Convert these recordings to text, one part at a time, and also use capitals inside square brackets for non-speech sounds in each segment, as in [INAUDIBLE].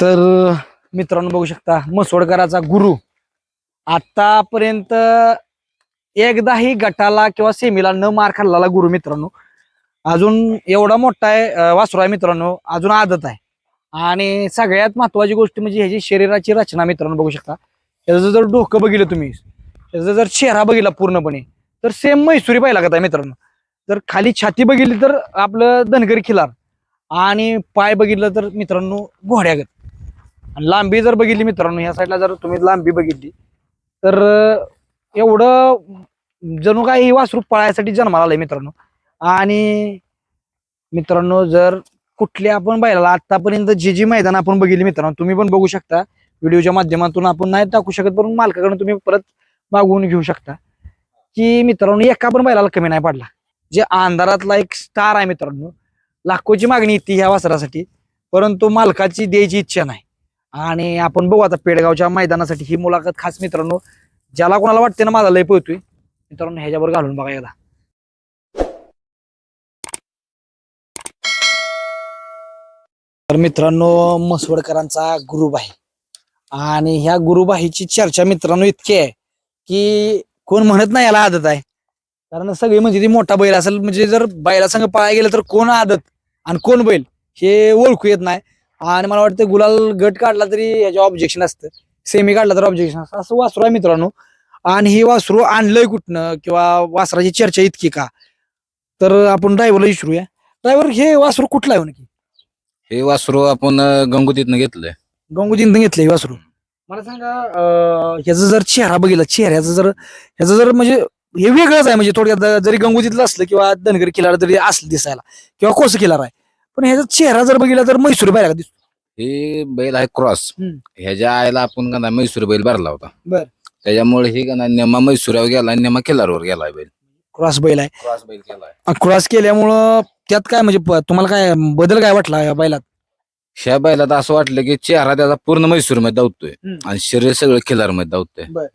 तर मित्रांनो बघू शकता मसोडकराचा गुरु. आतापर्यंत एकदाही गटाला किंवा सेमीला न मार खाल्लेला गुरु मित्रांनो. अजून एवढा मोठा आहे वासुरा वासरू आहे मित्रांनो. अजून आदत आहे. आणि सगळ्यात महत्वाची गोष्ट म्हणजे ह्याची शरीराची रचना मित्रांनो बघू शकता. त्याचं जर डोकं बघितलं तुम्ही त्याचा जर चेहरा बघितला पूर्णपणे तर सेम मैसुरी पाहिला का मित्रांनो. तर खाली छाती बघितली तर आपलं धनगरी खिलार आणि पाय बघितलं तर मित्रांनो घोड्यागत. आणि लांबी जर बघितली मित्रांनो ह्या साईडला जर तुम्ही लांबी बघितली तर एवढं जणू काय ही वासरू पळायसाठी जन्माला आलंय मित्रांनो. आणि मित्रांनो जर कुठल्या आपण बैलाला आतापर्यंत जी जी मैदान आपण बघितली मित्रांनो तुम्ही पण बघू शकता. व्हिडिओच्या माध्यमातून आपण नाही टाकू शकत पण मालकाकडून तुम्ही परत मागवून घेऊ शकता. की मित्रांनो एका पण बैलाला कमी नाही पडला. जे अंधारातला एक स्टार आहे मित्रांनो लाखोची मागणी येते ह्या वासरासाठी परंतु मालकाची द्यायची इच्छा नाही. आणि आपण बघू आता पेडगावच्या मैदानासाठी ही मुलाखत खास मित्रांनो ज्याला कोणाला वाटते ना माझा लय पोहतोय मित्रांनो ह्याच्यावर घालून बघा एकदा. तर मित्रांनो मसवडकरांचा गुरुबाई आणि ह्या गुरुबाईची चर्चा मित्रांनो इतकी आहे की कोण म्हणत नाही याला आदत आहे. कारण सगळी म्हणजे ती मोठा बैल असेल म्हणजे जर बैला संग पाया गेलं तर कोण आदत आणि कोण बैल हे ओळखू येत नाही. आणि मला वाटतं गुलाल गट काढला तरी ह्याच्या ऑब्जेक्शन असतं. सेमी काढला तर ऑब्जेक्शन असतं. असं वासरू आहे मित्रांनो. आणि हे वासरू आणलंय कुठनं किंवा वासराची चर्चा इतकी का? तर आपण ड्रायव्हरला विचारूया. ड्रायव्हर हे वासरू कुठलं आहे नक्की हे वासरू आपण गंगोतीतनं घेतलंय. गंगोजीनं घेतलंय हे वासरू. मला सांगा अं, ह्याचा जर चेहरा बघितला चेहऱ्याचा जर ह्याचं जर म्हणजे हे वेगळंच आहे. म्हणजे थोडक्यात जरी गंगोजीतलं असलं किंवा धनगरी किल्लार जरी असलं दिसायला किंवा कोस किल्लार आहे. पण ह्याचा चेहरा जर बघितला तर मैसूर बाहेर दिसतो. हे बैल आहे क्रॉस. हम्म. ह्याच्या आईला आपण गणा मैसूर बैल भरला होता. बर. त्याच्यामुळे ही गणा नेमा मैसुरावर गेला आणि नेमा किल्लारवर गेलाय बैल. क्रॉस बैल आहे. क्रॉस बैल केलाय. क्रॉस केल्यामुळं त्यात काय म्हणजे प- तुम्हाला काय बदल काय वाटला या बैलात? ह्या बैलात असं वाटलं की चेहरा त्याचा पूर्ण मैसूरमध्ये धावतोय हम्म. आणि शरीर सगळं किल्लारमध्ये धावतोय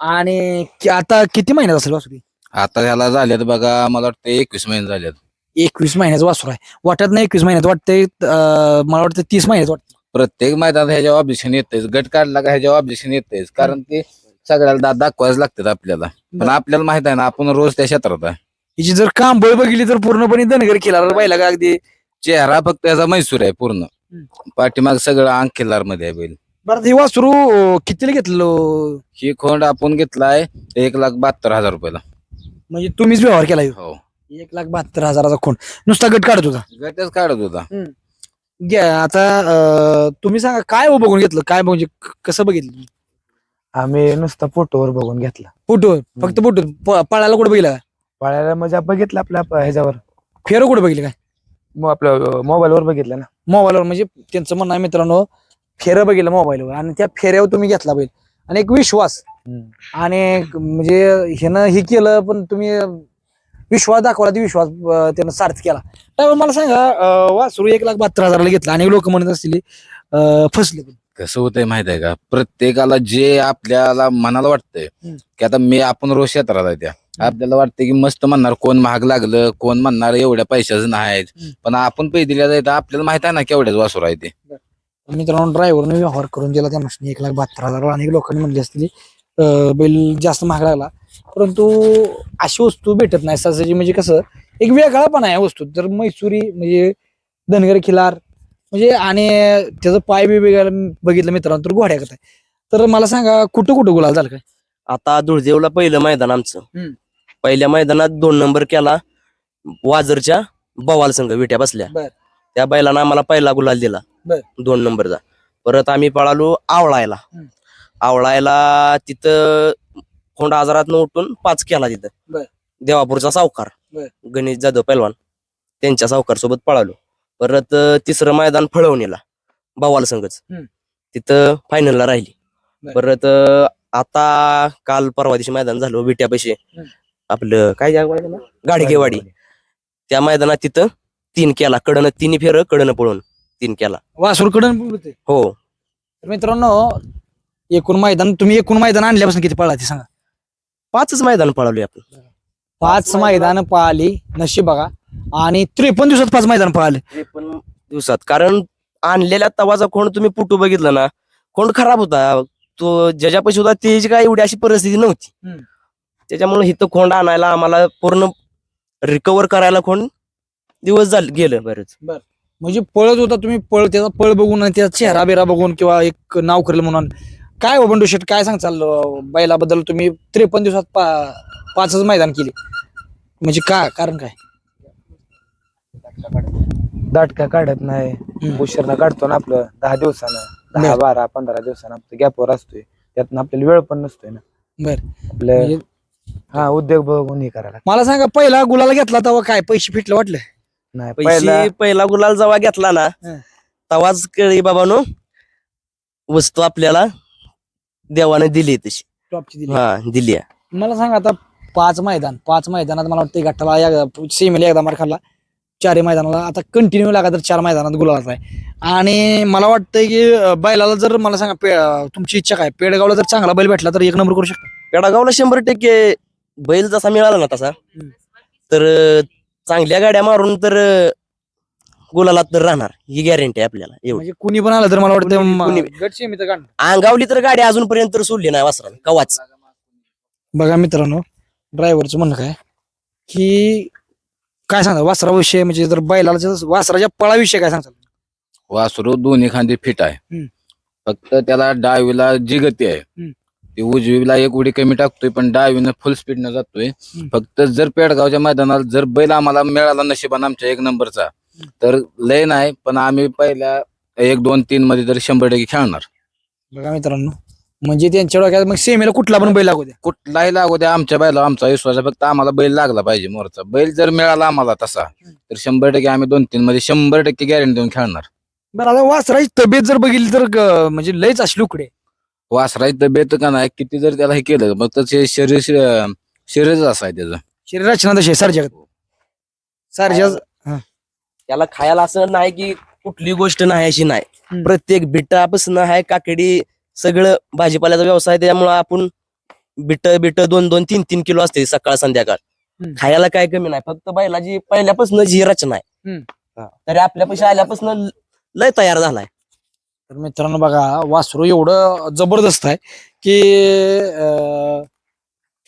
आणि कि- आता किती महिन्यात असेल आता ह्याला झाल्यात बघा मला वाटतं एकवीस महिने झाल्यात. एकवीस महिन्याचं वासरू आहे. वाटत नाही एकवीस महिन्यात वाटतंय अं, मला वाटतं तीस महिन्यात वाटतं. प्रत्येक मैदानात ह्याच्या ऑब्जेक्शन येतेच गट काढला का ह्याच्या ऑब्जेक्शन येतेच कारण ते सगळ्याला दा- दाखवायच लागतात आपल्याला. पण बरं. आपल्याला माहीत आहे ना आपण रोज त्या क्षेत्रात आहे. हिची जर काम बळ बघितली तर पूर्णपणे धनगर केला बैला का अगदी? चेहरा फक्त याचा मैसूर आहे पूर्ण. पाठीमाग सगळं अंग किल्लारमध्ये आहे बैल. बरं हे वासरू अं, कितीला घेतलं? ही खोंड आपण घेतलाय एक लाख बहात्तर हजार रुपयाला. म्हणजे तुम्हीच व्यवहार केला ह्यो. हो. एक लाख बहात्तर हजाराचा खूण नुसता गट काढत होता? गटच काढत होता. घ्या आता अं, तुम्ही सांगा काय हो बघून घेतलं? काय म्हणजे क- कसं बघितलं? आम्ही नुसतं फोटोवर बघून घेतला. फोटो फक्त फोटो प- पळायला कुठे बघितलं? काय पाळायला म्हणजे आपण बघितलं आपल्या प- ह्याच्यावर. फेरो कुठे बघितलं काय? मग आपलं मोबाईलवर बघितलं ना. मोबाईलवर म्हणजे त्यांचं म्हणणं आहे मित्रांनो फेरं बघितलं मोबाईलवर. आणि त्या फेऱ्यावर तुम्ही घेतला बैल. आणि एक विश्वास. आणि एक म्हणजे ह्यानं हे केलं पण तुम्ही विश्वास दाखवला ती विश्वास त्यानं सार्थ केला. त्यामुळे मला सांगा वासरू एक लाख बहात्तर हजाराला घेतला आणि लोक म्हणत असतील फसले कसं होतंय माहीत आहे का? प्रत्येकाला जे आपल्याला मनाला वाटतंय. की आता मी आपण रोज क्षेत्रात आहे त्या. आपल्याला वाटतं की मस्त म्हणणार कोण महाग लागलं कोण म्हणणार एवढ्या पैशाचं नाहीत. हम्म. पण आपण पैसे दिल्या जायचं आपल्याला माहीत आहे ना केवढ्याच वासूर आहे ते. मित्रांनो ड्रायव्हरने व्यवहार करून दिला त्यांना एक लाख बहात्तर हजार अनेक लोकांनी म्हणले असतील बैल जास्त महाग लागला. परंतु अशी वस्तू भेटत नाही सहजाची म्हणजे कसं एक वेगळा पण आहे वस्तू. तर मैसुरी म्हणजे धनगर खिलार म्हणजे आणि त्याचं पाय बी बघायला बघितलं मित्रांनो तर घोड्याकत आहे. तर मला सांगा कुठं कुठं गुलाल झालं काय? आता धुळदेवला पहिलं मैदान आमचं. पहिल्या मैदानात दोन नंबर केला वाजरच्या बवाल संघ विट्या बसल्या. त्या बैलानं आम्हाला पहिला गुलाल दिला. दोन नंबरचा. परत आम्ही पळालो आवळायला. आवळायला तिथं खोंड आजारात उठून पाच केला बर. तिथं देवापूरचा सावकार. बर. गणेश जाधव पैलवान. त्यांच्या सावकार सोबत पळालो. परत अं, तिसरं मैदान फळवणीला बवाल संघच. हम्म. तिथं फायनलला राहिली. बर. परत अं, आता काल परवा दिवशी मैदान झालं विट्यापाशी हम्म. आपलं काय? गाडगेवाडी. त्या मैदानात तिथं तीन केला. कडनं तिन्ही फेर कडनं पळून तीन केला. वासरूकडं हो. तर मित्रांनो एकूण मैदान तुम्ही एकूण मैदान आणल्यापासून किती पळला ते सांगा. पाचच मैदान पळालोय आपण. पाच मैदान. पळाली नशीब बघा. आणि त्रेपन्न दिवसात पाच मैदान पळाले. त्रेपन्न दिवसात. कारण आणलेल्या तवाचा खोंड तुम्ही पुटू बघितलं ना खोंड खराब होता. तो ज्याच्या पैसे होता त्याची काय एवढी अशी परिस्थिती नव्हती. त्याच्यामुळे इथं खोंड आणायला आम्हाला पूर्ण रिकवर करायला खोंड दिवस झाले गेलं बरेच. म्हणजे पळत होता तुम्ही पळ त्याचा पळ बघून त्याचा चेहरा बिरा बघून किंवा एक नाव करेल म्हणून. काय हो बंडू शेट काय सांगचाल अं, बैलाबद्दल तुम्ही त्रेपन्न दिवसात पा पाचच मैदान केले. म्हणजे का कारण काय? दाटका काढत नाही. उशीरनं काढतो ना आपलं दहा दिवसानं. दहा बर. पंधरा दिवसानं आपलं गॅपवर असतोय. त्यातनं आपल्याला वेळ पण नसतोय ना. बर. आपलं म्हणजे हा उद्योग बघून हे करायला मला सांगा पहिला गुलाला घेतला तेव्हा काय? पैसे फिटलं वाटलं? नाही पैसे पहिला गुलाल जेव्हा घेतला ना हं. तवाच कळी बाबानो वस्तू आपल्याला देवाने दिली तशी. टॉपची दिली हा दिली आहे. मला सांगा आता पाच मैदान पाच मैदानात मला वाटतं गट्टाला एकदा सेमीला एकदा मार खाल्ला. चारही मैदानाला. आता कंटिन्यू लागा तर चार मैदानात गुलाल आहे. आणि मला वाटतंय की अं, बैलाला जर मला सांगा पे- अं, तुमची इच्छा काय? पेडगावला जर चांगला बैल भेटला तर एक नंबर करू शकता? पेडागावला शंभर टक्के बैल जसा मिळाला ना तसा. तर अं, चांगल्या गाड्या मारून तर अं, गुलालात तर राहणार. ही गॅरंटी आहे आपल्याला एवढी. म्हणजे कुणी पण आलं तर मला वाटतं कुणी- म- कुणी- गट सेमी तर काढणार. अंगावली तर गाडी अजूनपर्यंत तर सोडली नाही वासरा कवाच. बघा मित्रांनो ड्रायव्हरचं म्हणणं काय? की काय सांगा वासराविषयी म्हणजे जर बैलाला जर वासराच्या पळाविषयी काय सांगता वासरू दोन्ही खांदे फिट आहे. हम्म. फक्त त्याला डावीला जी गती आहे हम्म. ती उजवीला एक उडी कमी टाकतोय पण डावीनं फुल स्पीडनं जातोय. फक्त जर पेडगावच्या मैदानात जर बैल आम्हाला मिळाला नशिबान आमच्या एक नंबरचा तर लय नाही पण आम्ही पहिल्या एक दोन तीन मध्ये तरी शंभर टक्के खेळणार. बघा मित्रांनो म्हणजे त्यांच्या डोक्यात मग सेमीला कुठला पण बैल लागू द्या. कुठलाही लागू द्या आमच्या बैला आमचा विश्वास आहे फक्त आम्हाला बैल लागला पाहिजे मोरचा. बैल जर मिळाला आम्हाला तसा तर शंभर टक्के आम्ही दोन तीन मध्ये शंभर टक्के गॅरंटी देऊन खेळणार. बरं आता वासराची तब्येत जर बघितली तर ग- म्हणजे लयच अशी लुकडे वासराची तब्येत का नाही किती जर त्याला हे केलं मग त्याचे शरीर शरीरच असं आहे त्याचं. शरीराची तशी सारख्या सारख्या त्याला खायला असं नाही की कुठली गोष्ट नाही अशी नाही. प्रत्येक बिटापासून आहे काकडी सगळं भाजीपाल्याचा व्यवसाय त्यामुळे आपण बिट बिट दोन दोन तीन तीन किलो असते सकाळ संध्याकाळ. खायला काय कमी नाही फक्त बैलाची पहिल्यापासून जी रचना आहे. हा. तरी आपल्या पैसे आल्यापासून लय तयार झालाय तर मित्रांनो बघा वासरू एवढं जबरदस्त आहे की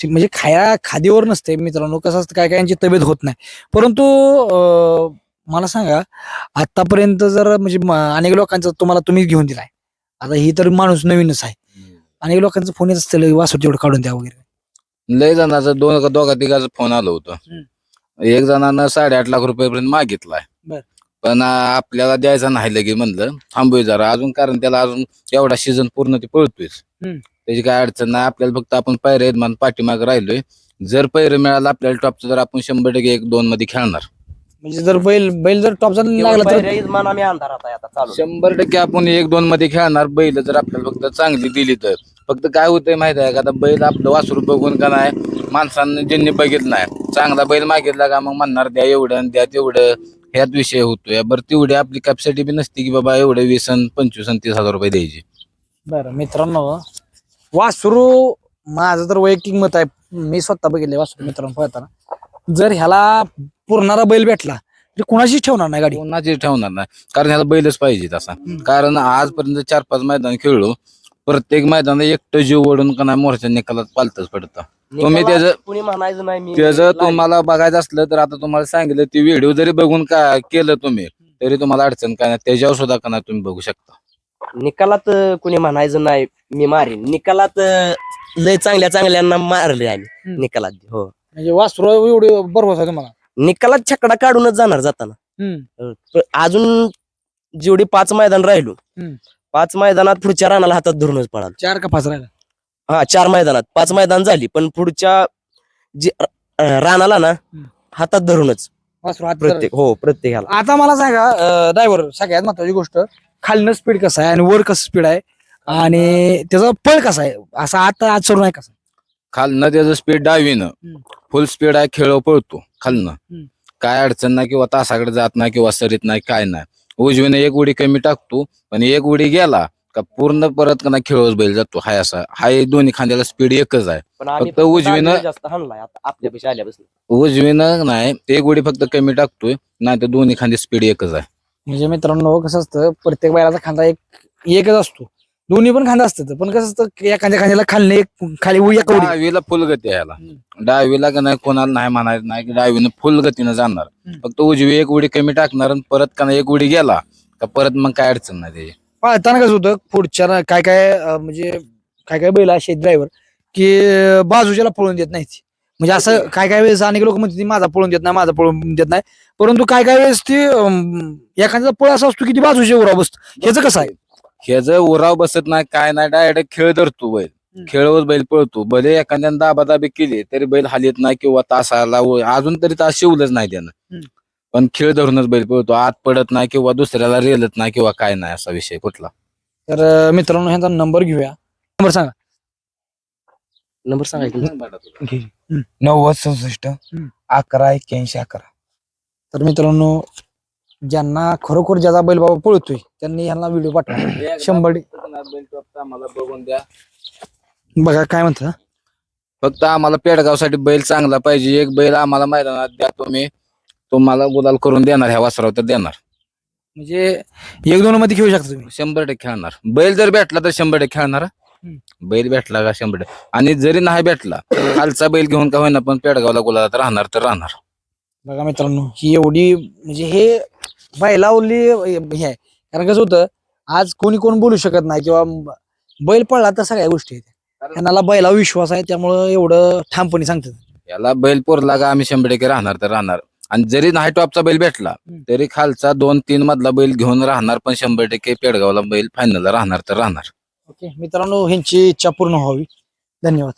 म्हणजे खाया खादीवर नसते मित्रांनो कसं असतं काय कायांची तब्येत होत नाही परंतु मला सांगा आतापर्यंत जर म्हणजे अनेक लोकांचं तुम्हाला तुम्ही घेऊन दिलाय. आता ही तर माणूस नवीनच आहे. अनेक लोकांचं फोन येत असतील वासरू तेवढं काढून द्या वगैरे. लय जणांचा दोन दोघा तिघाचा फोन आलं होतं. एक जणांना साडेआठ लाख रुपयापर्यंत मागितलाय. पण आपल्याला द्यायचा नाही लगे म्हणलं. थांबूय जरा. अजून कारण त्याला अजून एवढा सीझन पूर्ण ते पळतोयच. त्याची काय अडचण नाही. आपल्याला फक्त आपण म्हणून पाठीमागे राहिलोय. जर पैरे मिळाला आपल्याला टॉपचं तर आपण शंभर टक्के एक दोन मध्ये खेळणार. म्हणजे जर बैल बैल जर टॉपचा लागला तर पहिल्या इजमान आम्ही अंधारात आहे आता चालू. शंभर टक्के आपण एक दोन मध्ये खेळणार बैल जर आपल्याला फक्त चांगली दिली तर. फक्त काय होतंय माहिती आहे का? आता बैल आपलं वासरू बघून का नाही माणसांनी ज्यांनी बघितलं नाही चांगला बैल मागितला का मग म्हणणार द्या एवढं आणि द्या तेवढं. ह्यात विषय होतोय. बरं तेवढी आपली कॅपॅसिटी बी नसते की बाबा एवढे वीस आणि पंचवीस आणि तीस हजार रुपये द्यायचे. बरं मित्रांनो वासरू माझं तर वैयक्तिक मत आहे. मी स्वतः बघितले वासरू मित्रांनो पळताना. जर ह्याला पुरणारा बैल भेटला तर कुणाचीच ठेवणार नाही गाडी. कोणाची ठेवणार नाही. कारण ह्याला बैलच पाहिजे तसा. कारण आजपर्यंत चार पाच मैदान खेळलो प्रत्येक मैदानात एकटं जीव ओढून का नाही मोर्चा निकालात पालतच पडतं. तुम्ही त्याचं- कुणी म्हणायचं नाही मी त्याचं तुम्हाला बघायचं असलं तर आता तुम्हाला सांगितलं ती व्हिडिओ जरी बघून का केलं तुम्ही तरी तुम्हाला अडचण काय नाही. त्याच्यावर सुद्धा का नाही तुम्ही बघू शकता. निकालात अं, कुणी म्हणायचं नाही मी मारीन. निकालात अं, लय चांगल्या चांगल्यांना मारले आम्ही. हम्म. निकालात. हो. म्हणजे वासरू एवढी बरोबर आहे तुम्हाला? निकालात छकडा काढूनच जाणार जाताना अजून जेवढी पाच मैदान राहिलो हम्म. पाच मैदानात पुढच्या रानाला हातात धरूनच पळाल चार का पाच राहिला हा चार मैदानात पाच मैदान झाली पण पुढच्या जे अं, रानाला ना हम्म. हातात धरूनच वासरू हात धरला. प्रत्येक हो प्रत्येकाला आता मला सांगा ड्रायव्हर सगळ्यात महत्वाची गोष्ट खालनं स्पीड कसं आहे आणि वर कसं स्पीड आहे आणि त्याचा पळ कसा आहे असा आता आज सुरू आहे कसा खालनं त्याचं स्पीड डावीनं हम्म. फुल स्पीड आहे खेळ पळतो. खालनं. काय अडचण नाही किंवा तासाकडे जात नाही किंवा सरीत नाही काय नाही. उजवीनं एक उडी कमी टाकतो पण एक उडी गेला का पूर्ण परत का नाही खेळवच बैल जातो. हाय असा हाय दोन्ही खांद्याला स्पीड एकच आहे. पण आम्ही फक्त उजवीनं- डावीनं जास्त हाणलाय आता आपल्यापेक्षा आल्यापासून. उजवीनं नाही एक उडी फक्त कमी टाकतोय नाही तर दोन्ही खांदे स्पीड एकच आहे. म्हणजे मित्रांनो कसं असतं प्रत्येक बैलाचा खांदा एक एकच असतो. दोन्ही पण खांदा असतात. पण कसं असतं की एखाद्या खांद्याला खाल्ले एक खाली उ- एक उडी डावीला फुल गती आहे याला. डावीला का नाही कोणाला नाही म्हणायचं नाही की डावीनं फुल गतीनं जाणार. फक्त उजवी एक उडी कमी टाकणार आणि परत का नाही एक उडी गेला का परत मग काय अडचण नाही त्याची. पाळताना कसं होतं पुढच्या काय काय अं, म्हणजे काय काय बैल असे ड्रायव्हर की अं, बाजूच्याला पळून देत नाही म्हणजे असं काय काय वेळेस अनेक लोक म्हणतात "ती माझा पळून देत नाही माझा पळून देत नाही. परंतु काय काय वेळेस ती अं, एखाद्याचा पळ असा असतो की ती बाजूच्या उरा बसतो. ह्याचं कसं आहे? हे जर उराव बसत नाही काय नाही डायरेक्ट खेळ धरतो बैल. खेळवर बैल पळतो. भले एखाद्यानं दाबादाबी केली तरी बैल हालीत नाही किंवा तासाला अजून तरी तास शिवलंच नाही त्यानं. पण खेळ धरूनच बैल पळतो. आत पडत नाही किंवा दुसऱ्याला रेलत नाही किंवा काय नाही असा विषय कुठला. तर मित्रांनो ह्यांचा नंबर घेऊया. नंबर सांगा. नंबर सांगायचं नव्वद सदुसष्ट. अकरा एक्क्याऐंशी अकरा. तर मित्रांनो ज्यांना खरोखर ज्याचा बैल बाबा पळतोय त्यांनी ह्यांना व्हिडिओ पाठवा. [CLEARS THROAT] शंभर आम्हाला बघून द्या. बघा काय म्हणता? फक्त आम्हाला पेडगावसाठी बैल चांगला पाहिजे. एक बैल आम्हाला मैदानात द्या तुम्ही. तुम्हाला गुलाल करून देणार ह्या वासराव तर देणार. म्हणजे एक दोन मध्ये खेळू शकता तुम्ही. शंभर टक्के खेळणार. बैल जर भेटला तर शंभर टक्के खेळणार. हम्म. बैल भेटला का शंभर टक्के. आणि जरी नाही भेटला खालचा बैल घेऊन का होईना पण पेडगावला गुलाला राहणार तर राहणार. बघा मित्रांनो ही एवढी म्हणजे हे बैलावली हे आहे कारण कसं होतं आज कोणी कोण बोलू शकत नाही किंवा बैल पळला तर सगळ्या गोष्टी आहेत. त्यांना बैला विश्वास आहे त्यामुळं एवढं ठामपणे सांगतात. याला बैल पोरला का आम्ही शंभर टक्के राहणार तर राहणार. आणि जरी नाही टॉपचा बैल भेटला. तरी खालचा दोन तीन मधला बैल घेऊन राहणार पण शंभर टक्के पेडगावला बैल फायनलला राहणार तर राहणार. ओके मित्रांनो ह्यांची इच्छा पूर्ण व्हावी. धन्यवाद.